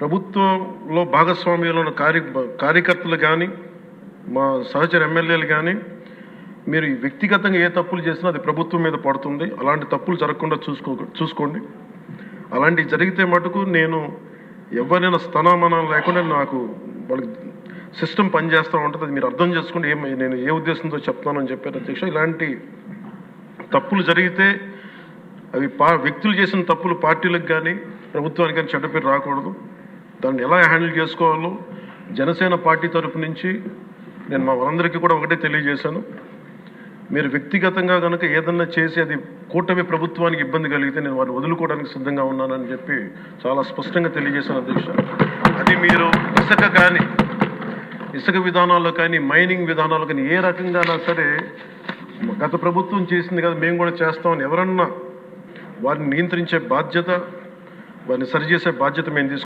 ప్రభుత్వంలో భాగస్వామ్యంలో ఉన్న కార్య కార్యకర్తలు కానీ మా సహచర ఎమ్మెల్యేలు కానీ మీరు వ్యక్తిగతంగా ఏ తప్పులు చేసినా అది ప్రభుత్వం మీద పడుతుంది. అలాంటి తప్పులు జరగకుండా చూసుకో చూసుకోండి. అలాంటివి జరిగితే మటుకు నేను ఎవరైనా స్థనామనం లేకుండా నాకు వాళ్ళకి సిస్టమ్ పనిచేస్తూ ఉంటుంది. అది మీరు అర్థం చేసుకోండి ఏం నేను ఏ ఉద్దేశంతో చెప్తానని చెప్పారు అధ్యక్ష. ఇలాంటి తప్పులు జరిగితే అవి పా వ్యక్తులు చేసిన తప్పులు పార్టీలకు కానీ ప్రభుత్వానికి కానీ చెడ్డ పేరు రాకూడదు. దాన్ని ఎలా హ్యాండిల్ చేసుకోవాలో జనసేన పార్టీ తరపు నుంచి నేను మా వాళ్ళందరికీ కూడా ఒకటే తెలియజేశాను. మీరు వ్యక్తిగతంగా కనుక ఏదన్నా చేసి అది కూటమి ప్రభుత్వానికి ఇబ్బంది కలిగితే నేను వారిని వదులుకోవడానికి సిద్ధంగా ఉన్నానని చెప్పి చాలా స్పష్టంగా తెలియజేశాను అధ్యక్ష. అది మీరు ఇసుక కానీ ఇసుక విధానాల్లో కానీ మైనింగ్ విధానాల్లో కానీ ఏ రకంగానా సరే గత ప్రభుత్వం చేసింది కదా మేము కూడా చేస్తామని ఎవరన్నా వారిని నియంత్రించే బాధ్యత వారిని సరిచేసే బాధ్యత మేము తీసుకుంటాం